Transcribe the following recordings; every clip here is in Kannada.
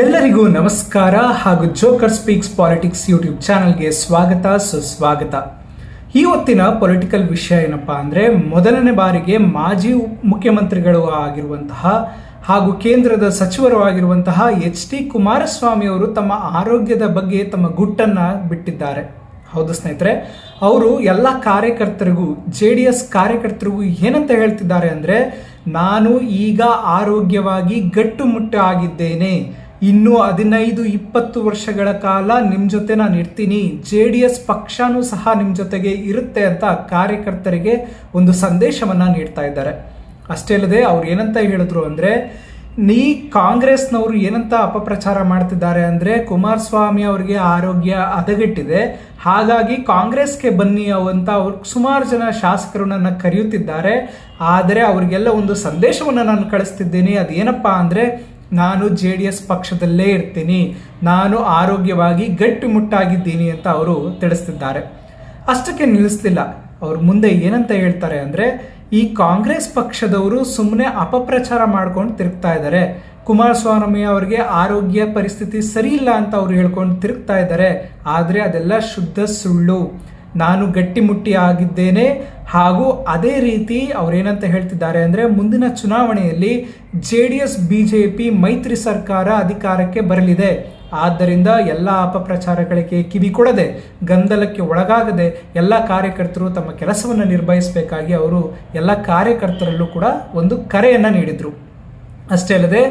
ಎಲ್ಲರಿಗೂ ನಮಸ್ಕಾರ ಹಾಗೂ ಜೋಕರ್ ಸ್ಪೀಕ್ಸ್ ಪಾಲಿಟಿಕ್ಸ್ ಯೂಟ್ಯೂಬ್ ಚಾನಲ್ಗೆ ಸ್ವಾಗತ, ಸುಸ್ವಾಗತ. ಈ ಹೊತ್ತಿನ ಪೊಲಿಟಿಕಲ್ ವಿಷಯ ಏನಪ್ಪಾ ಅಂದರೆ, ಮೊದಲನೇ ಬಾರಿಗೆ ಮಾಜಿ ಮುಖ್ಯಮಂತ್ರಿಗಳು ಆಗಿರುವಂತಹ ಹಾಗೂ ಕೇಂದ್ರದ ಸಚಿವರು ಆಗಿರುವಂತಹ ಎಚ್ ಡಿ ಕುಮಾರಸ್ವಾಮಿ ಅವರು ತಮ್ಮ ಆರೋಗ್ಯದ ಬಗ್ಗೆ ತಮ್ಮ ಗುಟ್ಟನ್ನು ಬಿಟ್ಟಿದ್ದಾರೆ. ಹೌದು ಸ್ನೇಹಿತರೆ, ಅವರು ಎಲ್ಲ ಕಾರ್ಯಕರ್ತರಿಗೂ ಜೆ ಡಿ ಎಸ್ ಕಾರ್ಯಕರ್ತರಿಗೂ ಏನಂತ ಹೇಳ್ತಿದ್ದಾರೆ ಅಂದರೆ, ನಾನು ಈಗ ಆರೋಗ್ಯವಾಗಿ ಗಟ್ಟುಮುಟ್ಟು ಆಗಿದ್ದೇನೆ ಇನ್ನು ಹದಿನೈದು, ಇಪ್ಪತ್ತು ವರ್ಷಗಳ ಕಾಲ ನಿಮ್ಮ ಜೊತೆ ನಾನು ಇರ್ತೀನಿ. ಜೆ ಡಿ ಎಸ್ ಪಕ್ಷನೂ ಸಹ ನಿಮ್ಮ ಜೊತೆಗೆ ಇರುತ್ತೆ ಅಂತ ಕಾರ್ಯಕರ್ತರಿಗೆ ಒಂದು ಸಂದೇಶವನ್ನು ನೀಡ್ತಾ ಇದ್ದಾರೆ. ಅಷ್ಟೇ ಅಲ್ಲದೆ ಅವ್ರು ಏನಂತ ಹೇಳಿದ್ರು ಅಂದರೆ, ನೀ ಕಾಂಗ್ರೆಸ್ನವರು ಏನಂತ ಅಪಪ್ರಚಾರ ಮಾಡ್ತಿದ್ದಾರೆ ಅಂದರೆ ಕುಮಾರಸ್ವಾಮಿ ಅವರಿಗೆ ಆರೋಗ್ಯ ಹದಗೆಟ್ಟಿದೆ. ಹಾಗಾಗಿ ಕಾಂಗ್ರೆಸ್ಗೆ ಬನ್ನಿ ಅಂತ ಅವ್ರು ಸುಮಾರು ಜನ ಶಾಸಕರು ನನ್ನ ಕರೆಯುತ್ತಿದ್ದಾರೆ. ಆದರೆ ಅವರಿಗೆಲ್ಲ ಒಂದು ಸಂದೇಶವನ್ನು ನಾನು ಕಳಿಸ್ತಿದ್ದೇನೆ. ಅದೇನಪ್ಪ ಅಂದರೆ ನಾನು ಜೆ ಡಿ ಎಸ್ ಪಕ್ಷದಲ್ಲೇ ಇರ್ತೀನಿ, ನಾನು ಆರೋಗ್ಯವಾಗಿ ಗಟ್ಟಿಮುಟ್ಟಾಗಿದ್ದೀನಿ ಅಂತ ಅವರು ತಿಳಿಸ್ತಿದ್ದಾರೆ. ಅಷ್ಟಕ್ಕೆ ನಿಲ್ಲಿಸ್ತಿಲ್ಲ. ಅವರು ಮುಂದೆ ಏನಂತ ಹೇಳ್ತಾರೆ ಅಂದರೆ, ಈ ಕಾಂಗ್ರೆಸ್ ಪಕ್ಷದವರು ಸುಮ್ಮನೆ ಅಪಪ್ರಚಾರ ಮಾಡ್ಕೊಂಡು ತಿರುಗ್ತಾ ಇದ್ದಾರೆ. ಕುಮಾರಸ್ವಾಮಿ ಅವರಿಗೆ ಆರೋಗ್ಯ ಪರಿಸ್ಥಿತಿ ಸರಿ ಇಲ್ಲ ಅಂತ ಅವ್ರು ಹೇಳ್ಕೊಂಡು ತಿರುಗ್ತಾ ಇದ್ದಾರೆ. ಆದರೆ ಅದೆಲ್ಲ ಶುದ್ಧ ಸುಳ್ಳು. ನಾನು ಗಟ್ಟಿಮುಟ್ಟಿ ಆಗಿದ್ದೇನೆ ಹಾಗೂ ಅದೇ ರೀತಿ ಅವರೇನಂತ ಹೇಳ್ತಿದ್ದಾರೆ ಅಂದರೆ ಮುಂದಿನ ಚುನಾವಣೆಯಲ್ಲಿ J D S B J P ಮೈತ್ರಿ ಸರ್ಕಾರ ಅಧಿಕಾರಕ್ಕೆ ಬರಲಿದೆ. ಆದ್ದರಿಂದ ಎಲ್ಲ ಅಪಪ್ರಚಾರಗಳಿಗೆ ಕಿವಿ ಕೊಡದೆ ಗಂದಲಕ್ಕೆ ಒಳಗಾಗದೆ ಎಲ್ಲ ಕಾರ್ಯಕರ್ತರು ತಮ್ಮ ಕೆಲಸವನ್ನು ನಿರ್ವಹಿಸಬೇಕಾಗಿ ಅವರು ಎಲ್ಲ ಕಾರ್ಯಕರ್ತರಲ್ಲೂ ಕೂಡ ಒಂದು ಕರೆಯನ್ನು ನೀಡಿದರು. ಅಷ್ಟೇ ಅಲ್ಲದೆ,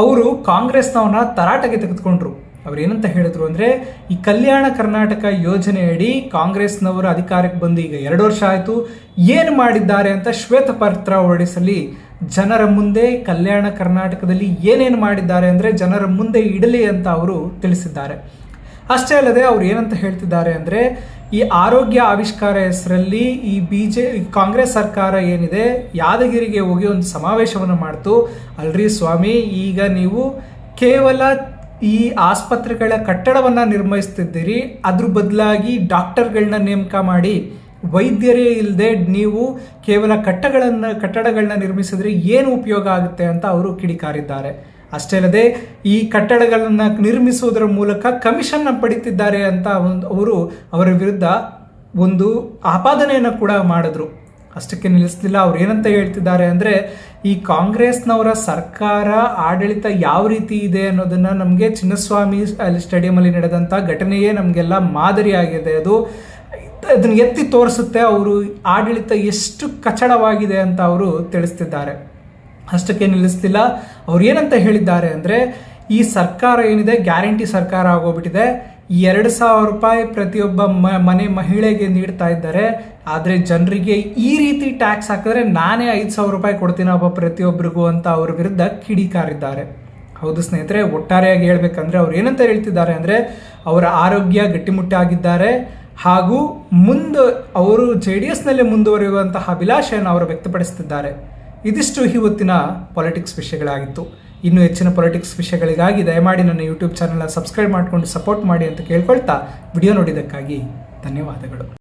ಅವರು ಕಾಂಗ್ರೆಸ್ನವನ್ನ ತರಾಟೆಗೆ ತೆಗೆದುಕೊಂಡ್ರು. ಅವ್ರು ಏನಂತ ಹೇಳಿದ್ರು ಅಂದರೆ, ಈ ಕಲ್ಯಾಣ ಕರ್ನಾಟಕ ಯೋಜನೆಯಡಿ ಕಾಂಗ್ರೆಸ್ನವರು ಅಧಿಕಾರಕ್ಕೆ ಬಂದು ಈಗ ಎರಡು ವರ್ಷ ಆಯಿತು, ಏನು ಮಾಡಿದ್ದಾರೆ ಅಂತ ಶ್ವೇತಪತ್ರ ಹೊರಡಿಸಲಿ. ಜನರ ಮುಂದೆ ಕಲ್ಯಾಣ ಕರ್ನಾಟಕದಲ್ಲಿ ಏನೇನು ಮಾಡಿದ್ದಾರೆ ಅಂದರೆ ಜನರ ಮುಂದೆ ಇಡಲಿ ಅಂತ ಅವರು ತಿಳಿಸಿದ್ದಾರೆ. ಅಷ್ಟೇ ಅಲ್ಲದೆ ಅವ್ರು ಏನಂತ ಹೇಳ್ತಿದ್ದಾರೆ ಅಂದರೆ, ಈ ಆರೋಗ್ಯ ಆವಿಷ್ಕಾರ ಹೆಸರಲ್ಲಿ ಈ ಬಿ ಜೆ ಕಾಂಗ್ರೆಸ್ ಸರ್ಕಾರ ಏನಿದೆ, ಯಾದಗಿರಿಗೆ ಹೋಗಿ ಒಂದು ಸಮಾವೇಶವನ್ನು ಮಾಡ್ತು. ಅಲ್ರಿ ಸ್ವಾಮಿ, ಈಗ ನೀವು ಕೇವಲ ಈ ಆಸ್ಪತ್ರೆಗಳ ಕಟ್ಟಡವನ್ನು ನಿರ್ಮಿಸ್ತಿದ್ದೀರಿ, ಅದ್ರ ಬದಲಾಗಿ ಡಾಕ್ಟರ್ಗಳನ್ನ ನೇಮಕ ಮಾಡಿ, ವೈದ್ಯರೇ ಇಲ್ಲದೆ ನೀವು ಕೇವಲ ಕಟ್ಟಗಳನ್ನು, ಕಟ್ಟಡಗಳನ್ನ ನಿರ್ಮಿಸಿದ್ರೆ ಏನು ಉಪಯೋಗ ಆಗುತ್ತೆ ಅಂತ ಅವರು ಕಿಡಿಕಾರಿದ್ದಾರೆ. ಅಷ್ಟೇ ಅಲ್ಲದೆ ಈ ಕಟ್ಟಡಗಳನ್ನು ನಿರ್ಮಿಸುವುದರ ಮೂಲಕ ಕಮಿಷನ್ನ ಪಡಿತಿದ್ದಾರೆ ಅಂತ ಒಂದು, ಅವರು ಅವರ ವಿರುದ್ಧ ಒಂದು ಆಪಾದನೆಯನ್ನು ಕೂಡ ಮಾಡಿದ್ರು. ಅಷ್ಟಕ್ಕೆ ನಿಲ್ಲಿಸ್ತಿಲ್ಲ ಅವ್ರು ಏನಂತ ಹೇಳ್ತಿದ್ದಾರೆ ಅಂದರೆ, ಈ ಕಾಂಗ್ರೆಸ್ನವರ ಸರ್ಕಾರ ಆಡಳಿತ ಯಾವ ರೀತಿ ಇದೆ ಅನ್ನೋದನ್ನ ನಮಗೆ ಚಿನ್ನಸ್ವಾಮಿ ಅಲ್ಲಿ ಸ್ಟೇಡಿಯಮಲ್ಲಿ ನಡೆದಂಥ ಘಟನೆಯೇ ನಮಗೆಲ್ಲ ಮಾದರಿಯಾಗಿದೆ ಅದು ಅದನ್ನು ಎತ್ತಿ ತೋರಿಸುತ್ತೆ ಅವರು ಆಡಳಿತ ಎಷ್ಟು ಕಚಡವಾಗಿದೆ ಅಂತ ಅವರು ತಿಳಿಸ್ತಿದ್ದಾರೆ. ಅಷ್ಟಕ್ಕೆ ನಿಲ್ಲಿಸ್ತಿಲ್ಲ ಅವ್ರು ಏನಂತ ಹೇಳಿದ್ದಾರೆ ಅಂದರೆ, ಈ ಸರ್ಕಾರ ಏನಿದೆ, ಗ್ಯಾರಂಟಿ ಸರ್ಕಾರ ಆಗೋಗ್ಬಿಟ್ಟಿದೆ. ಎರಡು ಸಾವಿರ ರೂಪಾಯಿ ಪ್ರತಿಯೊಬ್ಬ ಮ, ಮನೆ ಮಹಿಳೆಗೆ ನೀಡ್ತಾ ಇದ್ದಾರೆ. ಆದರೆ ಜನರಿಗೆ ಈ ರೀತಿ ಟ್ಯಾಕ್ಸ್ ಹಾಕಿದ್ರೆ ನಾನೇ ಐದು ಸಾವಿರ ರೂಪಾಯಿ ಒಬ್ಬ ಪ್ರತಿಯೊಬ್ಬರಿಗೂ ಅಂತ ಅವ್ರ ವಿರುದ್ಧ ಕಿಡಿಕಾರಿದ್ದಾರೆ. ಹೌದು ಸ್ನೇಹಿತರೆ, ಒಟ್ಟಾರೆಯಾಗಿ ಹೇಳ್ಬೇಕಂದ್ರೆ ಅವ್ರು ಏನಂತ ಹೇಳ್ತಿದ್ದಾರೆ ಅಂದರೆ ಅವರ ಆರೋಗ್ಯ ಗಟ್ಟಿಮುಟ್ಟಾಗಿದ್ದಾರೆ. ಹಾಗೂ ಮುಂದೆ ಅವರು ಜೆ ಡಿ ಎಸ್ನಲ್ಲೇ ಮುಂದುವರಿಯುವಂತಹ ಅಭಿಲಾಷೆಯನ್ನು ಅವರು ವ್ಯಕ್ತಪಡಿಸುತ್ತಿದ್ದಾರೆ ಇದಿಷ್ಟು ಇವತ್ತಿನ ಪಾಲಿಟಿಕ್ಸ್ ವಿಷಯಗಳಾಗಿತ್ತು. ಇನ್ನೂ ಹೆಚ್ಚಿನ ಪೊಲಿಟಿಕ್ಸ್ ವಿಷಯಗಳಿಗಾಗಿ ದಯಮಾಡಿ ನನ್ನ ಯೂಟ್ಯೂಬ್ ಚಾನಲ್ನ ಸಬ್ಸ್ಕ್ರೈಬ್ ಮಾಡಿಕೊಂಡು ಸಪೋರ್ಟ್ ಮಾಡಿ ಅಂತ ಕೇಳ್ಕೊಳ್ತಾ ವಿಡಿಯೋ ನೋಡಿದ್ದಕ್ಕಾಗಿ ಧನ್ಯವಾದಗಳು.